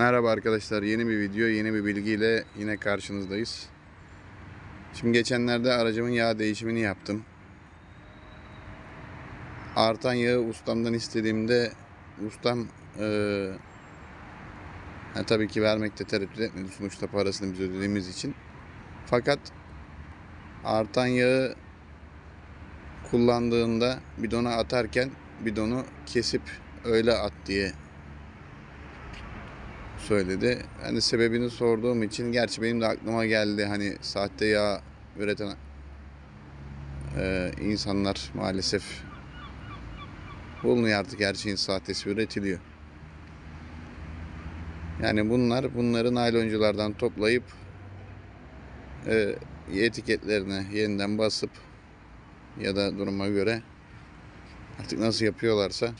Merhaba arkadaşlar. Yeni bir video, yeni bir bilgiyle yine karşınızdayız. Şimdi geçenlerde aracımın yağ değişimini yaptım. Artan yağı ustamdan istediğimde ustam ha, tabii ki vermekte tereddüt etmedi. Sonuçta parasını biz ödediğimiz için. Fakat artan yağı kullandığında bidona atarken bidonu kesip öyle at diye söyledi. De sebebini sorduğum için gerçi benim de aklıma geldi hani sahte yağ üreten e, insanlar maalesef bulunuyor artık her şeyin sahtesi üretiliyor. Yani bunlar bunları naylonculardan toplayıp e, etiketlerine yeniden basıp ya da duruma göre artık nasıl yapıyorlarsa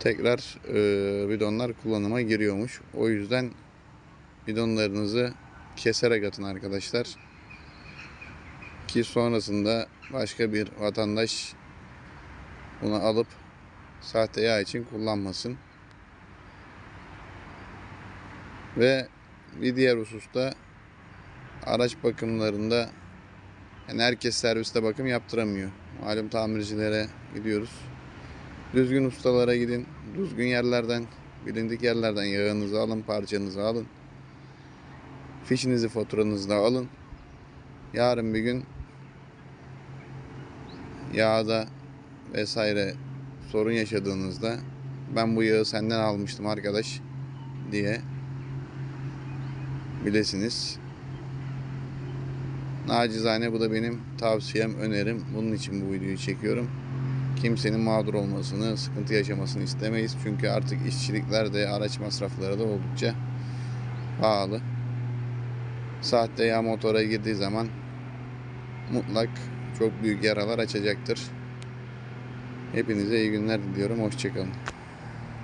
tekrar e, bidonlar kullanıma giriyormuş. O yüzden bidonlarınızı keserek atın arkadaşlar. Ki sonrasında başka bir vatandaş bunu alıp sahte yağ için kullanmasın. Ve bir diğer hususta araç bakımlarında yani herkes serviste bakım yaptıramıyor. Malum tamircilere gidiyoruz. Düzgün ustalara gidin. Düzgün yerlerden, bilindik yerlerden yağınızı alın, parçanızı alın. Fişinizi, faturanızı da alın. Yarın bir gün yağda vesaire sorun yaşadığınızda ben bu yağı senden almıştım arkadaş diye bilesiniz. Nacizane bu da benim tavsiyem, önerim. Bunun için bu videoyu çekiyorum kimsenin mağdur olmasını, sıkıntı yaşamasını istemeyiz. Çünkü artık işçilikler de araç masrafları da oldukça pahalı. Sahte yağ motora girdiği zaman mutlak çok büyük yaralar açacaktır. Hepinize iyi günler diliyorum. Hoşçakalın.